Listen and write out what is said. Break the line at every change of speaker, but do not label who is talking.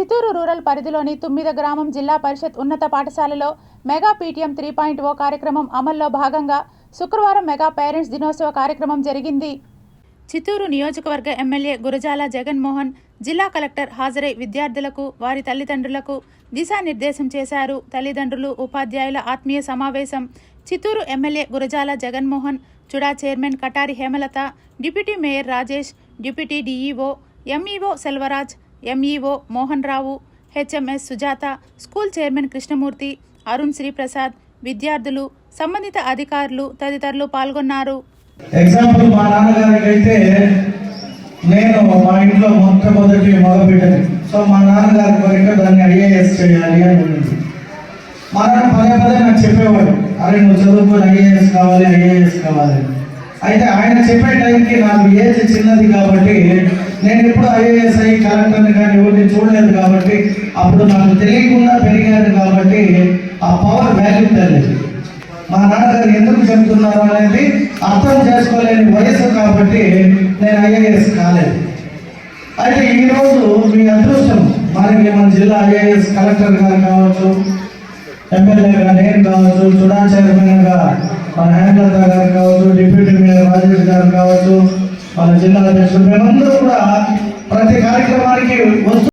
Chittoor rural పరిధిలోని తుమ్మిద గ్రామం జిల్లా పరిషత్ ఉన్నత పాఠశాలలో mega PTM three point O కార్యక్రమం అమల్లో భాగంగా శుక్రవారం మెగా పేరెంట్స్ దినోత్సవ కార్యక్రమం జరిగింది. చిత్తూరు నియోజకవర్గ ఎమ్మెల్యే గురజాల జగన్మోహన్ జిల్లా కలెక్టర్ హాజరై విద్యార్థులకు వారి తల్లిదండ్రులకు దిశానిర్దేశం చేశారు. తల్లిదండ్రులు ఉపాధ్యాయుల ఆత్మీయ సమావేశం Chittoor MLA Gurajala Jaganmohan CUDA chairman Katari Hemalatha deputy mayor Rajesh deputy DEO MEO Selvaraj MEO Mohan Rao HMs Sujatha school chairman Krishnamurthy Arun Sriprasad విద్యార్థులు సంబంధిత అధికారులు తదితరులు పాల్గొన్నారు.
ఎగ్జాంపుల్ మా నాన్నగారికి అయితే నేను మా ఇంట్లో మొట్టమొదటి మగబిడ్డని సో మా నాన్నగారి కోరిక దాన్ని ఐఏఎస్ చేయాలి అని ఉంది మా నాన్న పదే పదే నాకు చెప్పేవాడు అరే నువ్వు చదువుకొని ఐఏఎస్ కావాలి ఐఏఎస్ కావాలి. అయితే ఆయన చెప్పే టైంకి నాకు ఏజ్ చిన్నది కాబట్టి నేను ఎప్పుడు ఐఏఎస్ అయ్యి కలెక్టర్ని కానీ ఎవరిని చూడలేదు కాబట్టి అప్పుడు నాకు తెలియకుండా పెరిగాను కాబట్టి ఆ పవర్ వాల్యూ తెలియదు మా నాన్నగారు ఎందుకు చెప్తున్నారు అనేది అర్థం చేసుకోలేని వయసు కాబట్టి నేను ఐఏఎస్ కాలేదు. అయితే ఈరోజు మీ అదృష్టం మనకి మన జిల్లా ఐఏఎస్ కలెక్టర్ గారు కావచ్చు ఎమ్మెల్యేగా నేను కావచ్చు చుడా చైర్మన్గా మన హేమలత గారు కావచ్చు డిప్యూటీ మేయర్ రాజేష్ గారు కావచ్చు వాళ్ళ జిల్లా అధ్యక్షులు మేమందరూ కూడా ప్రతి కార్యక్రమానికి వస్తూ